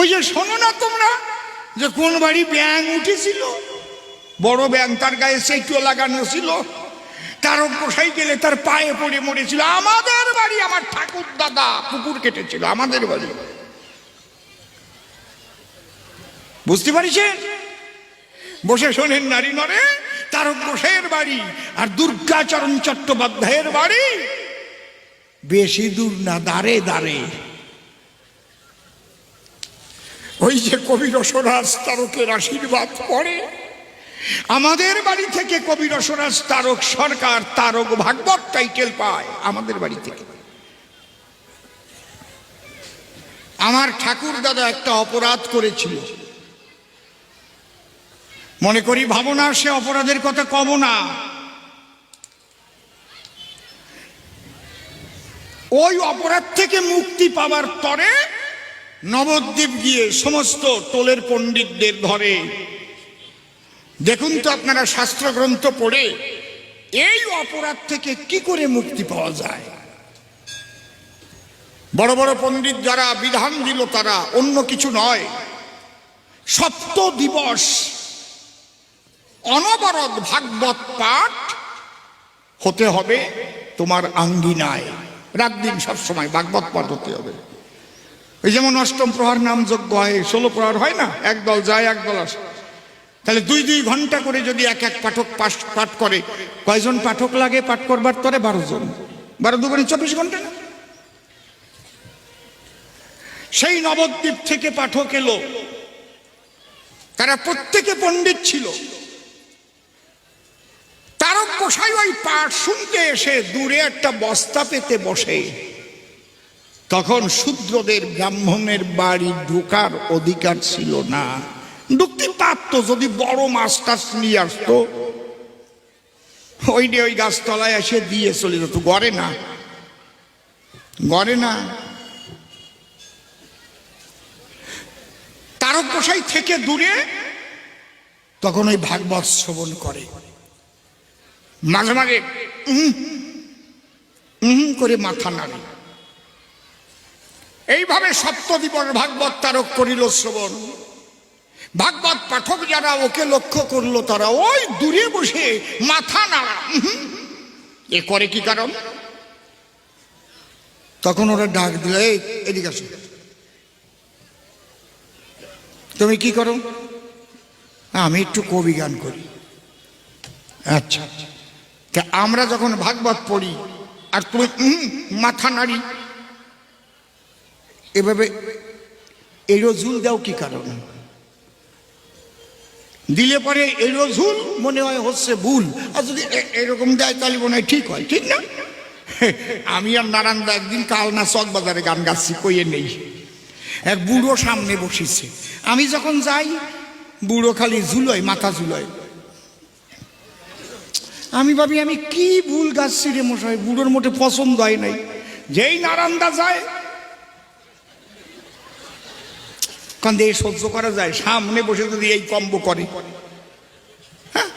ওই যে শোনো না তোমরা, যে কোন বাড়ি ব্যাং উঠেছিল, বড় ব্যাং তার গায়ে সেইটু লাগানো ছিল তার গোসাই গেলে তার পায়ে পড়ে মরেছিল। আমাদের বাড়ি আমার ঠাকুর দাদা পুকুর কেটেছিল, আমাদের বাড়ি। বুঝতে পারছেন? বসে শোনেন নারী নরে তার গোসাইয়ের বাড়ি আর দুর্গাচরণ চট্টোপাধ্যায়ের বাড়ি। বেশি দূর না, দাঁড়ে দাঁড়ে। ওই যে কবি রসরাজ তারকের আশীর্বাদ পড়ে। আমাদের বাড়ি থেকে কবি রসরাজ তারক সরকার তারক ভাগবত টাইটেল পায় আমাদের বাড়ি থেকে। আমার ঠাকুর দাদা একটা অপরাধ করেছিল। মনে করি ভাবনা, সে অপরাধের কথা কব না। ওই অপরাধ থেকে মুক্তি পাবার তরে নবদ্বীপ গিয়ে সমস্ত টোলের পণ্ডিতদের ধরে। দেখুন তো আপনারা শাস্ত্রগ্রন্থ পড়ে, এই অপরাধ থেকে কি করে মুক্তি পাওয়া যায়? বড় বড় পণ্ডিত যারা বিধান দিল তারা অন্য কিছু নয়। সপ্ত দিবস, অনবরত ভাগবত পাঠ হতে হবে তোমার আঙ্গিনায়। রাত দিন সবসময় ভাগবত পাঠ হতে হবে। ওই যেমন অষ্টম প্রহার নাম যজ্ঞ হয়, ষোলো প্রহার হয় না? এক দল যায় এক দল আসে। তাহলে দুই দুই ঘণ্টা করে যদি এক এক পাঠক পাঠ করে, কয়জন পাঠক লাগে পাঠ করবার তরে? বারো জন। বারো দুগুণে চব্বিশ ঘণ্টা? না সেই নবদ্বীপ থেকে পাঠক এলো। তারা প্রত্যেকে পণ্ডিত ছিল। তারক গোসাই ওই পাঠ শুনতে এসে দূরে একটা বস্তা পেতে বসে। তখন শূদ্রদের ব্রাহ্মণের বাড়ি ঢোকার অধিকার ছিল না। ঢুকতে পারতো যদি বড় মাছ টাছ নিয়ে আসতো। ওই ওই গাছতলায় এসে দিয়ে চলে যেত। গড়ে না। গড়ে না। তারক গোসাই থেকে দূরে তখন ওই ভাগবত শ্রবণ করে। মাঝে মাঝে করে মাথা নাড়ে। এইভাবে সপ্তদীপর ভাগবত তারক করিল শ্রবণ। ভাগবত পাঠক যারা ওকে লক্ষ্য করল, তারা ওই দূরে বসে মাথা নাড়া। এ করে কি কারণ? তখন ওরা ডাক দিল এদিকে আসো। তুমি কি করো? আমি একটু কবি গান করি। আচ্ছা তা আমরা যখন ভাগবত পড়ি, আর তুমি মাথা নাড়ি। এভাবে এই রজুল দাও কি কারণ? দিলে পরে এই মনে হয় হচ্ছে ভুল। আর যদি এরকম দেয় তাহলে মনে হয় ঠিক হয়, ঠিক না? আমি আর নারায়ণদা একদিন কাল কালনা চক বাজারে গান গাচ্ছি, কইয়ে নেই। এক বুড়ো সামনে বসেছে। আমি যখন যাই, বুড়ো খালি ঝুলোয়, মাথা ঝুলোয়। আমি ভাবি, আমি কি ভুল গাচ্ছি রে মশাই, বুড়োর মোটে পছন্দ হয় নাই। যেই নারান্দা যায় কান্দে এই সহ্য করা যায়, সামনে বসে যদি এই কম্ব করে। হ্যাঁ?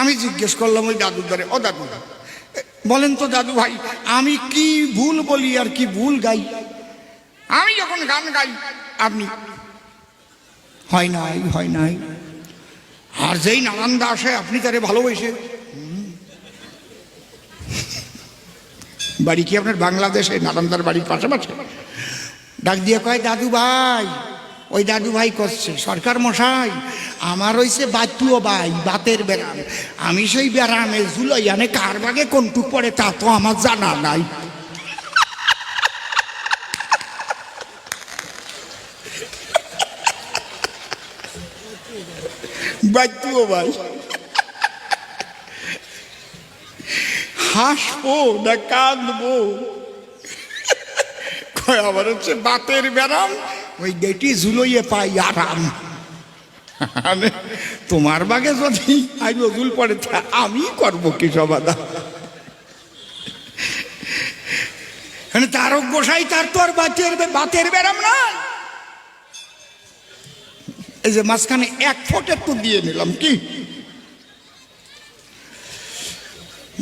আমি জিজ্ঞেস করলাম ওই দাদুর দ্বারে ও দাদু, বলেন তো দাদু ভাই, আমি কি ভুল বলি আর কি ভুল গাই? আমি যখন গান গাই, আপনি, হয় নাই হয় নাই। আর যেই নারান্দা আসে আপনি তারে ভালোবেসে, বাড়ি কি আপনার বাংলাদেশে নারান্দার বাড়ির পাশাপাশি? ডাক দিয়ে কয়, দাদু ভাই, ওই দাদু ভাই করছে, সরকার মশাই, আমার হইছে বাতুও ভাই, বাতের বেড়াম আমি সেই বেড়ামে জুলাইয়ানে কার বাগে কোনটুক পড়ে তা তো আমার জানা নাই। বাতুও ভাই, হাসবো না কাঁদবো। আমার হচ্ছে বাতের ব্যারাম। ওই গেটি ঝুলইয়ে পাই আরাম। তোমার বাগে যদি আই নজুল পড়ে আমি করব কি সবাদা মানে তারক গোসাই তার তো আর বাতের বাতের ব্যারাম না? এই যে মাঝখানে এক ফুট একটু দিয়ে নিলাম কি?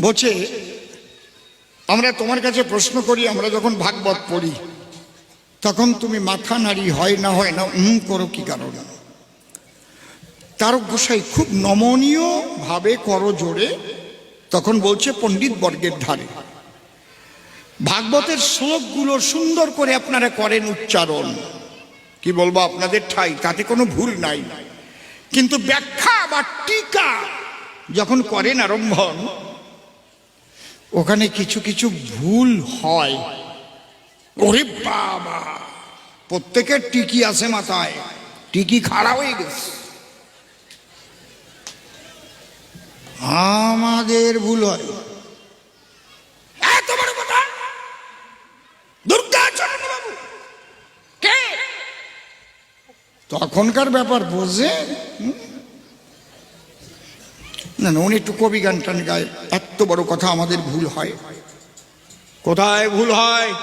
বলছে আমরা তোমার কাছে প্রশ্ন করি আমরা যখন ভাগবত পড়ি। তখন তুমি মাথা নাড়ি, হয় না হয় না, উম করো কি কারণ? তারক গোসাই খুব নমনীয় ভাবে করো জোরে, তখন বলছে পণ্ডিত বর্গের ধারে, ভাগবতের শ্লোকগুলো সুন্দর করে আপনারা করেন উচ্চারণ। কি বলব আপনাদের ঠাই, তাতে কোনো ভুল নাই। কিন্তু ব্যাখ্যা বা টিকা যখন করেন আরম্ভন, ওখানে কিছু কিছু ভুল হয়। ওরে বাবা। প্রত্যেকের টিকি আছে মাথায়। টিকি খাড়া হয়ে গেছে। আমাদের ভুল হয়। তখনকার ব্যাপার বোঝে? না না, উনি একটু কবি গান টান গায়। এত বড় কথা আমাদের ভুল হয়। কোথায় ভুল হয়?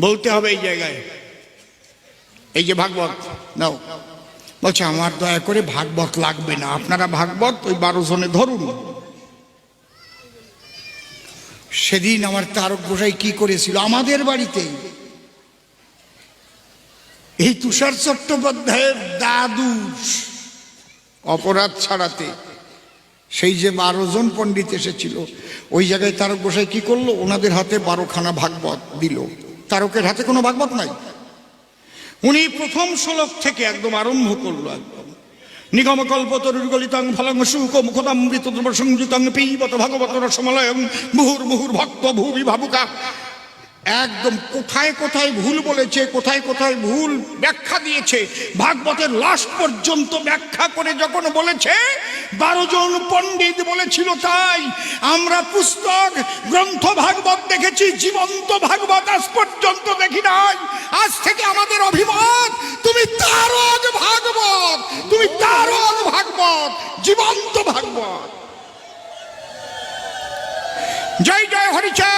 বলতে হবে এই জায়গায়। এই যে ভাগবত, নাও। বলছে, আমার দয়া করে ভাগবত লাগবে না। আপনারা ভাগবত ওই বারো জনে ধরুন। সেদিন আমার তারক গোসাই কি করেছিল? আমাদের বাড়িতেই এই তুষার চট্টোপাধ্যায়ের দাদু অপরাধ ছাড়াতে সেই যে বারো জন পণ্ডিত এসেছিল, ওই জায়গায় তারক গোসাই কি করল? ওনাদের হাতে বারোখানা ভাগবত দিল। তারকের হাতে কোনো ভাগবত নাই। উনি প্রথম শ্লোক থেকে একদম আরম্ভ করল একদম। নিগম কল্প তরুর্গলিতাং ফলং সুখ মুখদামৃত সংযুতং পিবত ভগবত রসমলয়ং মুহুর মুহুর ভক্ত ভূমি ভাবুকা একদম কোথায় কোথায় ভুল বলেছে, কোথায় কোথায় ভুল ব্যাখ্যা দিয়েছে, ভাগবতের লাস্ট পর্যন্ত ব্যাখ্যা করে যখন বলেছে, বারো জন পণ্ডিত বলেছিল তাই, আমরা পুস্তক, গ্রন্থ ভাগবত দেখেছি, জীবন্ত ভাগবত আজ পর্যন্ত দেখি নাই। আজ থেকে আমাদের অভিমত, তুমি তারক ভাগবত, তুমি তারক ভাগবত, জীবন্ত ভাগবত। জয় জয়, হরিচাঁদ।